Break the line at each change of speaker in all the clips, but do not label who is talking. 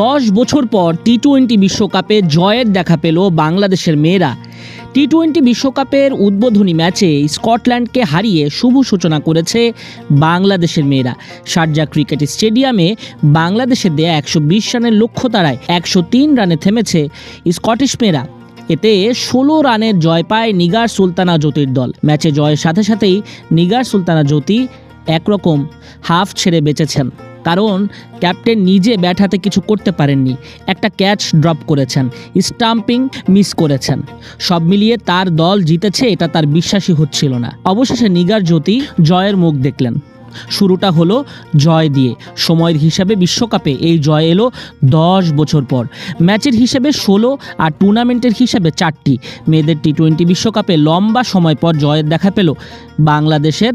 দশ বছর পর টি টোয়েন্টি বিশ্বকাপে জয়ের দেখা পেল বাংলাদেশের মেয়েরা। টি টোয়েন্টি বিশ্বকাপের উদ্বোধনী ম্যাচে স্কটল্যান্ডকে হারিয়ে শুভ সূচনা করেছে বাংলাদেশের মেয়েরা। শারজা ক্রিকেট স্টেডিয়ামে বাংলাদেশের দেয়া একশো বিশ রানের লক্ষ্য তারায় একশো তিন রানে থেমেছে স্কটিশ মেয়েরা। এতে ষোলো রানের জয় পায় নিগার সুলতানা জ্যোতির দল। ম্যাচে জয়ের সাথে সাথেই নিগার সুলতানা জ্যোতি একরকম হাফ ছেড়ে বেঁচেছেন। কারণ ক্যাপ্টেন নিজে ব্যাট হাতে কিছু করতে পারেননি। একটা ক্যাচ ড্রপ করেছেন, স্টাম্পিং মিস করেছেন। সব মিলিয়ে তার দল জিতেছে এটা তার বিশ্বাসই হচ্ছিল না। অবশেষে নিগার জ্যোতি জয়ের মুখ দেখলেন। শুরুটা হলো জয় দিয়ে। সময়ের হিসাবে বিশ্বকাপে এই জয় এলো দশ বছর পর। ম্যাচের হিসেবে ষোলো আর টুর্নামেন্টের হিসেবে চারটি। মেয়েদের টি টোয়েন্টি বিশ্বকাপে লম্বা সময় পর জয়ের দেখা পেল বাংলাদেশের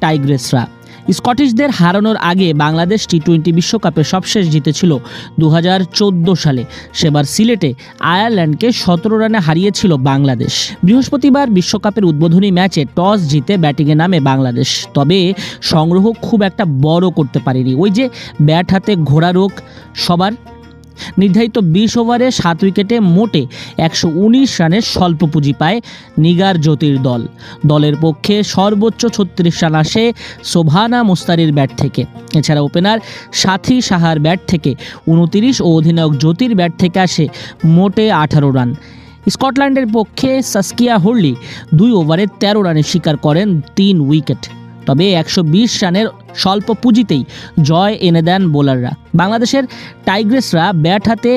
টাইগ্রেসরা। স্কটিশদের হারানোর আগে বাংলাদেশ টি টোয়েন্টি বিশ্বকাপে সবশেষ জিতেছিল দু হাজার চোদ্দ সালে। সেবার সিলেটে আয়ারল্যান্ডকে সতেরো রানে হারিয়েছিল বাংলাদেশ। বৃহস্পতিবার বিশ্বকাপের উদ্বোধনী ম্যাচে টস জিতে ব্যাটিংয়ে নামে বাংলাদেশ। তবে সংগ্রহ খুব একটা বড় করতে পারেনি। ওই যে ব্যাট হাতে ঘোড়া রোগ, সবার নির্ধারিত বিশ ওভারে সাত উইকেটে মোটে একশো উনিশ রানের স্বল্প পুঁজি পায় নিগার জ্যোতির দল। দলের পক্ষে সর্বোচ্চ ছত্রিশ রান আসে শোভানা মুস্তারির ব্যাট থেকে। এছাড়া ওপেনার সাথী সাহার ব্যাট থেকে উনতিরিশ ও অধিনায়ক জ্যোতির ব্যাট থেকে আসে মোটে আঠারো রান। স্কটল্যান্ডের পক্ষে সাস্কিয়া হর্লি দুই ওভারে তেরো রানে শিকার করেন তিন উইকেট। তবে একশো বিশ রানের স্বল্প পুঁজিতেই জয় এনে দেন বোলাররা। বাংলাদেশের টাইগ্রেসরা ব্যাট হাতে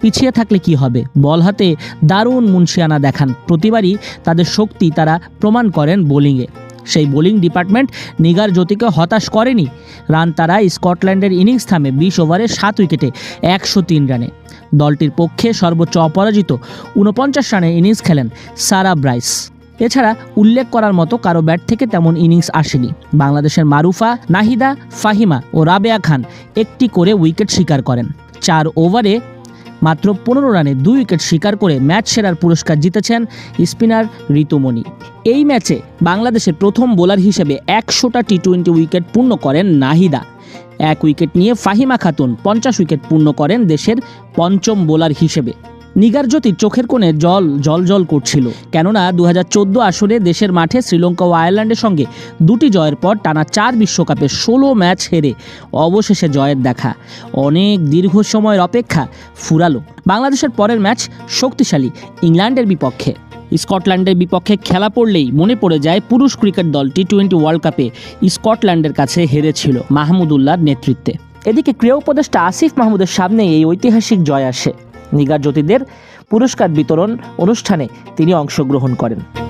পিছিয়ে থাকলে কি হবে? বল হাতে দারুণ মুন্সিয়ানা দেখান। প্রতিবারই তাদের শক্তি তারা প্রমাণ করেন বোলিংয়ে। সেই বোলিং ডিপার্টমেন্ট নিগার জ্যোতিকে হতাশ করেনি। রান তারা স্কটল্যান্ডের ইনিংস থামে বিশ ওভারে সাত উইকেটে একশো তিন রানে। দলটির পক্ষে সর্বোচ্চ অপরাজিত উনপঞ্চাশ রানে ইনিংস খেলেন সারা ব্রাইস। এছাড়া উল্লেখ করার মতো কারও ব্যাট থেকে তেমন ইনিংস আসেনি। বাংলাদেশের মারুফা, নাহিদা, ফাহিমা ও রাবেয়া খান একটি করে উইকেট শিকার করেন। চার ওভারে মাত্র পনেরো রানে দুই উইকেট শিকার করে ম্যাচ সেরার পুরস্কার জিতেছেন স্পিনার ঋতুমণি। এই ম্যাচে বাংলাদেশের প্রথম বোলার হিসেবে একশোটা টি টোয়েন্টি উইকেট পূর্ণ করেন নাহিদা। এক উইকেট নিয়ে ফাহিমা খাতুন পঞ্চাশ উইকেট পূর্ণ করেন দেশের পঞ্চম বোলার হিসেবে। নিগার জ্যোতির চোখের কোণে জল জল জল করছিল। কেননা দু হাজার চোদ্দ আসরে দেশের মাঠে শ্রীলঙ্কা ও আয়ারল্যান্ডের সঙ্গে দুটি জয়ের পর টানা চার বিশ্বকাপে ষোলো ম্যাচ হেরে অবশেষে জয়ের দেখা। অনেক দীর্ঘ সময়ের অপেক্ষা ফুরালো। বাংলাদেশের পরের ম্যাচ শক্তিশালী ইংল্যান্ডের বিপক্ষে। স্কটল্যান্ডের বিপক্ষে খেলা পড়লেই মনে পড়ে যায় পুরুষ ক্রিকেট দল টি টোয়েন্টি ওয়ার্ল্ড কাপে স্কটল্যান্ডের কাছে হেরেছিল মাহমুদুল্লাহর নেতৃত্বে। এদিকে ক্রীড়া উপদেষ্টা আসিফ মাহমুদের সামনে এই ঐতিহাসিক জয় আসে। নিগার জ্যোতিদের পুরস্কার বিতরণ অনুষ্ঠানে তিনি অংশগ্রহণ করেন।